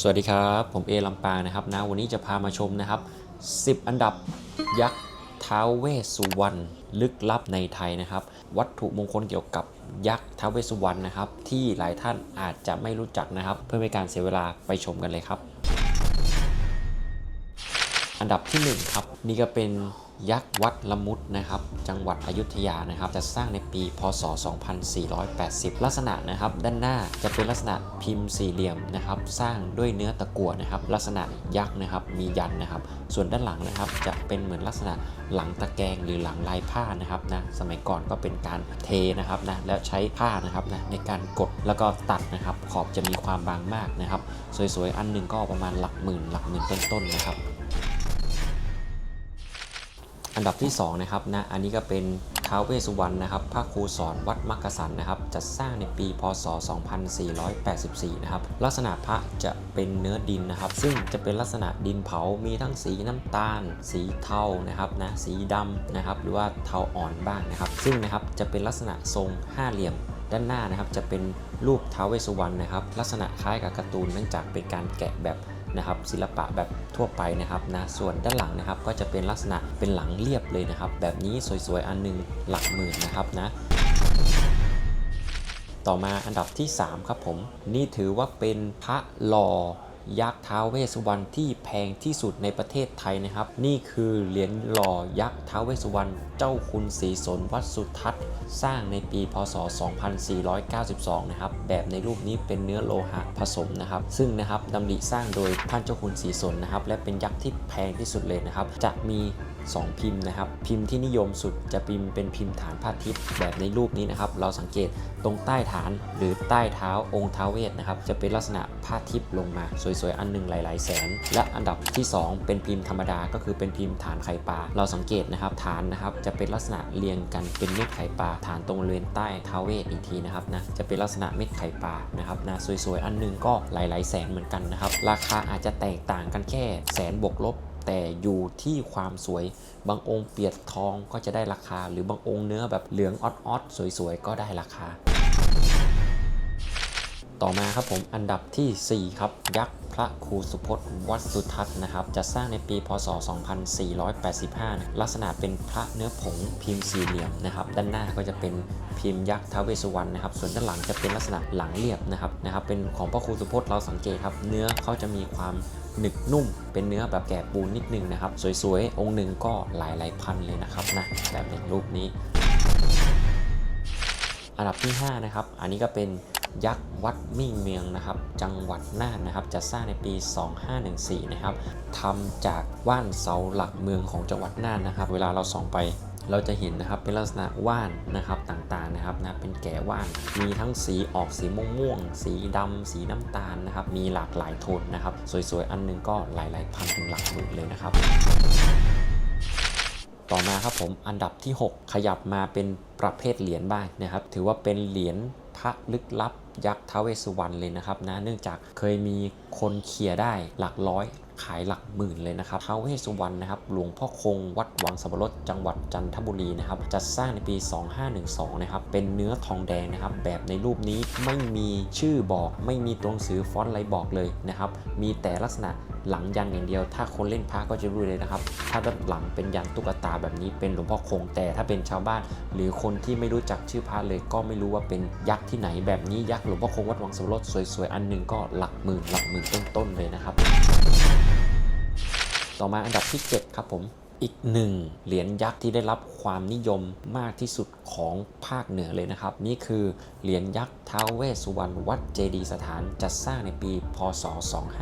สวัสดีครับ ผมเอลำปางนะครับนะวันนี้จะพามาชมนะครับ 10 อันดับยักษ์ท้าวเวสสุวรรณลึกลับในไทยนะครับ วัตถุมงคลเกี่ยวกับยักษ์ท้าวเวสสุวรรณนะครับ ที่หลายท่านอาจจะไม่รู้จักนะครับ เพื่อไม่การเสียเวลาไปชมกันเลยครับ อันดับที่1ครับนี่ก็เป็น ยักษ์วัดละมุดนะครับ จังหวัดอยุธยานะครับ จะสร้างในปีพศ 2480 ลักษณะนะครับ ด้านหน้าจะเป็นลักษณะพิมพ์สี่เหลี่ยมนะครับ สร้างด้วยเนื้อตะกั่วนะครับ ลักษณะยักษ์นะครับ มียันนะครับ ส่วนด้านหลังนะครับ จะเป็นเหมือนลักษณะหลังตะแกรงหรือหลังลายผ้านะครับนะ สมัยก่อนก็เป็นการเทนะครับนะ แล้วใช้ผ้านะครับนะในการกดแล้วก็ตัดนะครับ ขอบจะมีความบางมากนะครับ สวยๆ อันหนึ่งก็ประมาณหลักหมื่นหลักหมื่นต้นๆนะครับ อันดับที่2นะครับนะอันนี้ก็เป็นท้าวเวสุวรรณนะครับพระครูสอนวัดมักกะสันนะครับจัดสร้างในปีพศ 2484 นะครับลักษณะพระจะเป็นเนื้อดินนะครับ ซึ่งจะเป็นลักษณะดินเผา มีทั้งสีน้ำตาล สีเทานะครับนะสีดำนะครับหรือว่าเทาอ่อนบ้างนะครับ ซึ่งนะครับจะเป็นลักษณะทรงห้าเหลี่ยมด้านหน้านะครับจะเป็นรูปท้าวเวสุวรรณนะครับ ลักษณะคล้ายกับการ์ตูนเนื่องจากเป็นการแกะแบบ นะครับศิลปะแบบทั่วไปนะครับนะส่วนด้านหลังนะครับก็จะเป็นลักษณะเป็นหลังเรียบเลยนะครับ แบบนี้สวยๆอันหนึงหลักหมื่นนะครับนะต่อมาอันดับที่ 3 ครับผม นี่ถือว่าเป็นพระหล่อ ยักษ์ท้าวเวสสุวรรณที่แพงที่สุดในประเทศไทยนะครับ นี่คือเหรียญหล่อยักษ์ท้าวเวสสุวรรณเจ้าคุณศรีสนวัดสุทัศน์ สร้างในปีพศ 2492 นะครับ แบบในรูปนี้เป็นเนื้อโลหะผสมนะครับ ซึ่งนะครับดำริสร้างโดยท่านเจ้าคุณศรีสนนะครับ และเป็นยักษ์ที่แพงที่สุดเลยนะครับ จะมี 2 พิมพ์นะครับ พิมพ์ที่นิยมสุดจะพิมพ์เป็นพิมพ์ฐานพระอาทิตย์แบบในรูปนี้นะครับ เราสังเกตตรงใต้ฐานหรือใต้เท้าองค์ท้าเวสนะครับ จะเป็นลักษณะพระอาทิตย์ลงมา สวยๆ อันหนึงหลาย ๆ แสน และอันดับที่ 2 เป็นพิมพ์ธรรมดาก็คือเป็นพิมพ์ฐานไข่ปลา เราสังเกตนะครับฐานนะครับจะเป็นลักษณะเรียงกันเป็นเม็ดไข่ปลาฐานตรงบริเวณใต้ท้าเวสอีกทีนะครับนะจะเป็นลักษณะเม็ดไข่ปลานะครับนะสวยๆ อันหนึงก็หลาย ๆ แสนเหมือนกันนะครับราคาอาจจะแตกต่างกันแค่แสนบวกลบ แต่อยู่ที่ความสวย บางองค์เปียกทองก็จะได้ราคา หรือบางองค์เนื้อแบบเหลืองออดๆสวยๆ ก็ได้ราคา ต่อมาครับผมอันดับทีสี่ 4 ครับ ยักษ์พระครูสุพจน์วัดสุทัศน์นะครับจะสร้างในปีพศ 2485นะลักษณะเป็นพระเนื้อผงพิมพ์สี่เหลี่ยมนะครับด้านหน้าก็จะเป็นพิมพ์ยักษ์ท้าวเวสสุวรรณนะครับส่วนด้านหลังจะเป็นลักษณะหลังเรียบนะครับนะครับเป็นของพระครูสุพจน์เราสังเกตครับ เนื้อเขาจะมีความหนึบนุ่ม เป็นเนื้อแบบแกะปูนนิดนึงนะครับสวยๆ องค์หนึ่งก็หลายหลายๆพันเลยนะครับนะแบบในรูปนี้ อันดับที่ 5 นะครับ อันนี้ก็เป็น ยักษ์วัดมิ่งเมืองนะครับ จังหวัดน่านนะครับจะสร้างในปี 2514 นะครับทำจากว่านเสาหลักเมืองของจังหวัดน่านนะครับ เวลาเราส่องไปเราจะเห็นนะครับเป็นลักษณะว่านนะครับต่างๆนะครับนะเป็นแก่ว่านมีทั้งสีออกสีม่วงๆสีดำสีน้ำตาลนะครับ มีหลากหลายโทนนะครับ สวยๆ อันหนึงก็หลายๆพันถึงหลักหมื่นเลยนะครับ ต่อมาครับผมอันดับที่ 6 ขยับมาเป็นประเภทเหรียญบ้างนะครับ ถือว่าเป็นเหรียญ พระลึกลับยักษ์ท้าวเวสสุวรรณเลยนะครับนะเนื่องจากเคยมีคนเคลียร์ได้หลักร้อยขายหลักหมื่นเลยนะครับท้าวเวสสุวรรณนะครับ หลวงพ่อคงวัดวังสับรดจังหวัดจันทบุรีนะครับจัดสร้างในปี 2512 นะครับ เป็นเนื้อทองแดงนะครับ แบบในรูปนี้ไม่มีชื่อบอก ไม่มีตัวหนังสือฟอนต์อะไรบอกเลยนะครับ มีแต่ลักษณะ หลังยันอย่างเดียว ถ้าคนเล่นพระก็จะรู้เลยนะครับ ถ้าด้านหลังเป็นยันตุ๊กตาแบบนี้เป็นหลวงพ่อคง แต่ถ้าเป็นชาวบ้าน หรือคนที่ไม่รู้จักชื่อพระเลย ก็ไม่รู้ว่าเป็นยักษ์ที่ไหนแบบนี้ยักษ์หลวงพ่อคงวัดวังสมรสสวยๆอันหนึ่งก็หลักหมื่นหลักหมื่นต้นๆเลยนะครับ ต่อมาอันดับที่ 7 ครับผม อีกหนึ่งเหรียญยักษ์ที่ได้รับความนิยมมากที่สุดของภาคเหนือเลยนะครับ นี่คือเหรียญยักษ์ท้าวเวสสุวรรณวัดเจดีสถานจัดสร้างในปี พศ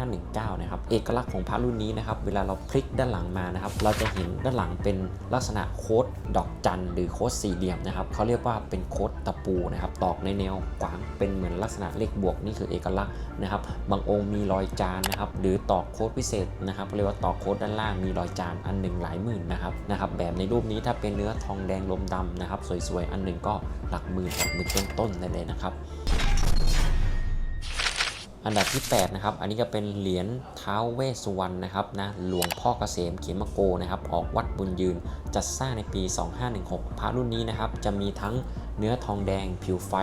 2519 นะครับ เอกลักษณ์ของพระรุ่นนี้นะครับ เวลาเราพลิกด้านหลังมานะครับ เราจะเห็นด้านหลังเป็นลักษณะโค้ดดอกจันหรือโค้ดสี่เหลี่ยมนะครับเขาเรียกว่าเป็นโค้ดตะปูนะครับตอกในแนวขวางเป็นเหมือนลักษณะเลขบวกนี่คือเอกลักษณ์นะครับ บางองค์มีรอยจานนะครับ หรือตอกโค้ดพิเศษนะครับเรียกว่าตอกโค้ดด้านล่างมีรอยจานอันหนึ่งหลายมื่นนะครับนะครับแบบในรูปนี้ถ้าเป็นเนื้อทองแดงลมดำนะครับ สวยๆ อันหนึ่งก็หลักหมื่นหลักหมื่นต้นๆได้เลยนะครับ อันดับที่ 8 นะครับ อันนี้ก็เป็นเหรียญเท้าวเวสุวรรณนะครับนะหลวงพ่อเกษมเขมโกนะครับ ออกวัดบุญยืนจัดสร้างในปี 2516 พระรุ่นนี้นะครับจะมีทั้งเนื้อทองแดง ผิวไฟ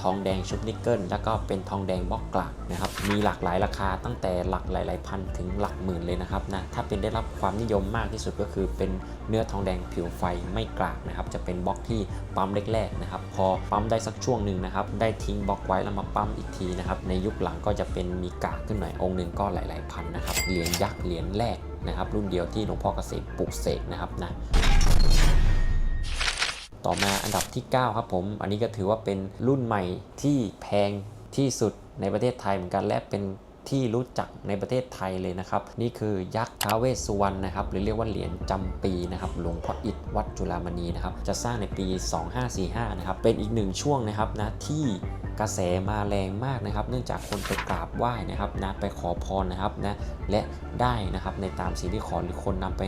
ทองแดงชุบนิกเกิลแล้วก็เป็นทองแดงบล็อกกลากนะครับมีหลากหลายราคาตั้งแต่หลักหลายๆพันถึงหลักหมื่นเลยนะครับนะถ้าเป็นได้รับความนิยมมากที่สุดก็คือเป็นเนื้อทองแดงผิวไฟไม่กลากนะครับจะเป็นบล็อกที่ปั๊มแรกๆนะครับพอปั๊มได้สักช่วงหนึ่งนะครับได้ทิ้งบล็อกไว้แล้วมาปั๊มอีกทีนะครับในยุคหลังก็จะเป็นมีกากขึ้นหน่อยองค์หนึ่งก็หลายๆพันนะครับเหรียญยักษ์เหรียญแรกนะครับรุ่นเดียวที่หลวงพ่อเกษมปลุกเสกนะครับนะ ต่อมาอันดับที่ 9 ครับผม อันนี้ก็ถือว่าเป็นรุ่นใหม่ที่แพงที่สุดในประเทศไทยเหมือนกันและเป็นที่รู้จักในประเทศไทยเลยนะครับ นี่คือยักษ์ท้าเวสสุวรรณนะครับ หรือเรียกว่าเหรียญจำปีนะครับหลวงพ่ออิฐวัดจุฬามณีนะครับ จะสร้างในปี 2545 นะครับ เป็นอีกหนึ่งช่วงนะครับนะที่กระแสมาแรงมากนะครับ เนื่องจากคนไปกราบไหว้นะครับนะไปขอพรนะครับนะและได้นะครับในตามสิ่งที่ขอหรือคนนำไป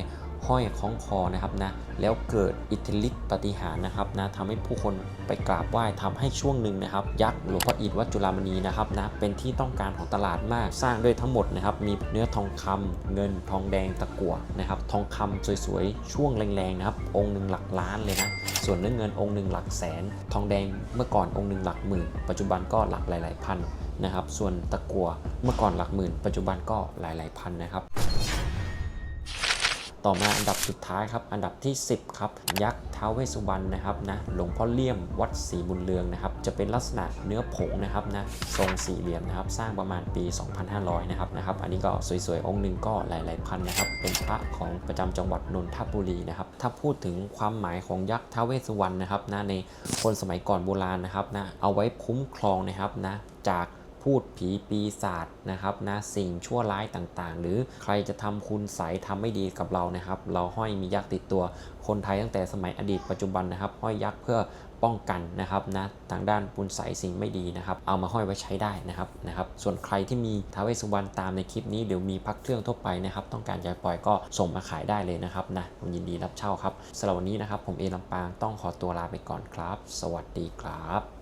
ห้อยคล้องคอนะครับนะแล้วเกิดอิทธิฤทธิปฏิหารนะครับนะทำให้ผู้คนไปกราบไหว้ทำให้ช่วงหนึ่งนะครับ ยักษ์หลวงพ่ออิฐวัดจุฬามณีนะครับนะเป็นที่ต้องการของตลาดมากสร้างด้วยทั้งหมดนะครับ มีเนื้อทองคำเงินทองแดงตะกั่วนะครับ ทองคำสวยๆ ช่วงแรงๆนะครับ องค์หนึ่งหลักล้านเลยนะส่วนเนื้อเงินองค์หนึ่งหลักแสน ทองแดงเมื่อก่อนองค์หนึ่งหลักหมื่น ปัจจุบันก็หลักหลายๆพันนะครับ ส่วนตะกั่วเมื่อก่อนหลักหมื่น ปัจจุบันก็หลายๆพันนะครับ ต่อมาอันดับสุดท้ายครับ อันดับที่ 10 ครับ ยักษ์ท้าวเวสุวรรณนะครับนะหลวงพ่อเลี่ยมวัดศรีบุญเรืองนะครับจะเป็นลักษณะเนื้อผงนะครับนะทรงสี่เหลี่ยมนะครับสร้างประมาณปี 2500 นะครับนะครับอันนี้ก็สวยๆ องค์หนึ่งก็หลายๆพันนะครับเป็นพระของประจำจังหวัดนนทบุรีนะครับถ้าพูดถึงความหมายของยักษ์ท้าวเวสุวรรณนะครับนะในคนสมัยก่อนโบราณนะครับนะเอาไว้คุ้มครองนะครับนะจาก พูดผีปีศาจนะครับนะสิ่งชั่วร้ายต่างๆ หรือใครจะทำคุณใสยทำไม่ดีกับเรานะครับ เราห้อยมียักษ์ติดตัวคนไทยตั้งแต่สมัยอดีตปัจจุบันนะครับ ห้อยยักษ์เพื่อป้องกันนะครับนะทางด้านปุณใสสิ่งไม่ดีนะครับ เอามาห้อยไว้ใช้ได้นะครับนะครับ ส่วนใครที่มีท้าวเวสสุวรรณตามในคลิปนี้เดี๋ยวมีพักเครื่องทั่วไปนะครับ ต้องการจะปล่อยก็ส่งมาขายได้เลยนะครับนะผมยินดีรับเช่าครับสำหรับวันนี้นะครับ ผมเอลำปางต้องขอตัวลาไปก่อนครับ สวัสดีครับ